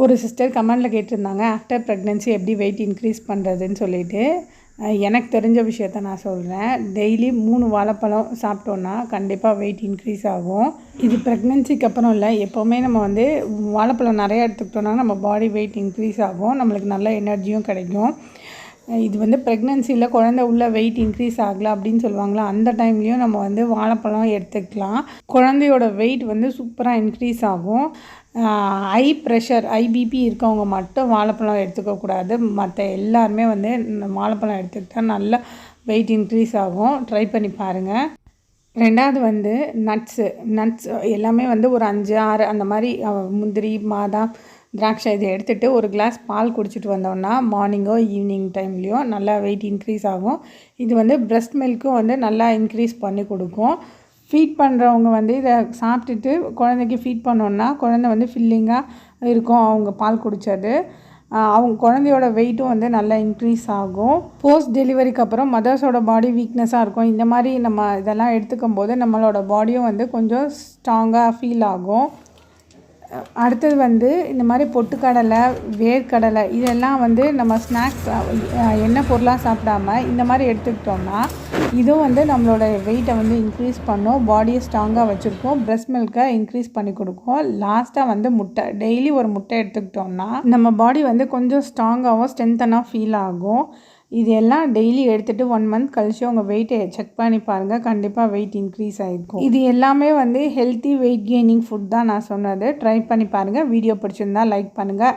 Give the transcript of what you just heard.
ஒரு சிஸ்டர் கமெண்டில் கேட்டிருந்தாங்க ஆஃப்டர் ப்ரெக்னென்சி எப்படி வெயிட் இன்க்ரீஸ் பண்ணுறதுன்னு சொல்லிட்டு எனக்கு தெரிஞ்ச விஷயத்த நான் சொல்கிறேன் டெய்லி மூணு வாழைப்பழம் சாப்பிட்டோன்னா கண்டிப்பாக வெயிட் இன்க்ரீஸ் ஆகும். இது ப்ரெக்னென்சிக்கு அப்புறம் இல்லை எப்போவுமே நம்ம வந்து வாழைப்பழம் நிறையா எடுத்துக்கிட்டோன்னா நம்ம பாடி வெயிட் இன்க்ரீஸ் ஆகும். நம்மளுக்கு நல்ல எனர்ஜியும் கிடைக்கும். இது வந்து ப்ரெக்னென்சியில் குழந்தை உள்ள வெயிட் இன்க்ரீஸ் ஆகலை அப்படின்னு சொல்லுவாங்களா அந்த டைம்லேயும் நம்ம வந்து வாழைப்பழம் எடுத்துக்கலாம். குழந்தையோட வெயிட் வந்து சூப்பராக இன்க்ரீஸ் ஆகும். ஐ ப்ரெஷர் ஐபிபி இருக்கவங்க மட்டும் வாழைப்பழம் எடுத்துக்கக்கூடாது மற்ற எல்லாருமே வந்து இந்த வாழைப்பழம் எடுத்துக்கிட்டால் நல்லா வெயிட் இன்க்ரீஸ் ஆகும். ட்ரை பண்ணி பாருங்கள் ரெண்டாவது வந்து நட்ஸு நட்ஸ் எல்லாமே வந்து ஒரு அஞ்சு ஆறு அந்த மாதிரி முந்திரி பாதாம் திராட்சை இதை எடுத்துகிட்டு ஒரு கிளாஸ் பால் குடிச்சிட்டு வந்தோம்னா மார்னிங்கோ ஈவினிங் டைம்லேயோ நல்லா வெயிட் இன்க்ரீஸ் ஆகும். இது வந்து ப்ரெஸ்ட் மில்க்கும் வந்து நல்லா இன்க்ரீஸ் பண்ணி கொடுக்கும். ஃபீட் பண்ணுறவங்க வந்து இதை சாப்பிட்டுட்டு குழந்தைக்கு ஃபீட் பண்ணோன்னா குழந்தை வந்து ஃபில்லிங்காக இருக்கும். அவங்க பால் குடித்தது அவங்க குழந்தையோட வெயிட்டும் வந்து நல்லா இன்க்ரீஸ் ஆகும். போஸ்ட் டெலிவரிக்கு அப்புறம் மதர்ஸோட பாடி வீக்னஸாக இருக்கும். இந்த மாதிரி நம்ம இதெல்லாம் எடுத்துக்கும் போது நம்மளோட பாடியும் வந்து கொஞ்சம் ஸ்ட்ராங்காக ஃபீல் ஆகும். அடுத்தது வந்து இந்த மாதிரி பொட்டுக்கடலை வேர்க்கடலை இதெல்லாம் வந்து நம்ம ஸ்நாக்ஸ் என்ன பொருளாக சாப்பிடாம இந்த மாதிரி எடுத்துக்கிட்டோம்னா இதுவும் வந்து நம்மளோட வெயிட்டை வந்து இன்க்ரீஸ் பண்ணும். பாடியை ஸ்ட்ராங்காக வச்சுருக்கோம். பிரஸ்ட் மில்கை இன்க்ரீஸ் பண்ணி கொடுக்கும். லாஸ்ட்டாக வந்து முட்டை டெய்லி ஒரு முட்டை எடுத்துக்கிட்டோம்னா நம்ம பாடி வந்து கொஞ்சம் ஸ்ட்ராங்காகவும் ஸ்ட்ரென்த்தனாக ஃபீல் ஆகும். இது எல்லாம் டெய்லி எடுத்துகிட்டு ஒன் மந்த் கழிச்சு உங்கள் வெயிட்டை செக் பண்ணி பாருங்கள் கண்டிப்பாக வெயிட் இன்க்ரீஸ் ஆகிருக்கும் இது எல்லாமே வந்து ஹெல்த்தி வெயிட் கெய்னிங் ஃபுட் தான் நான் சொன்னது. ட்ரை பண்ணி பாருங்கள் வீடியோ பிடிச்சிருந்தா லைக் பண்ணுங்கள்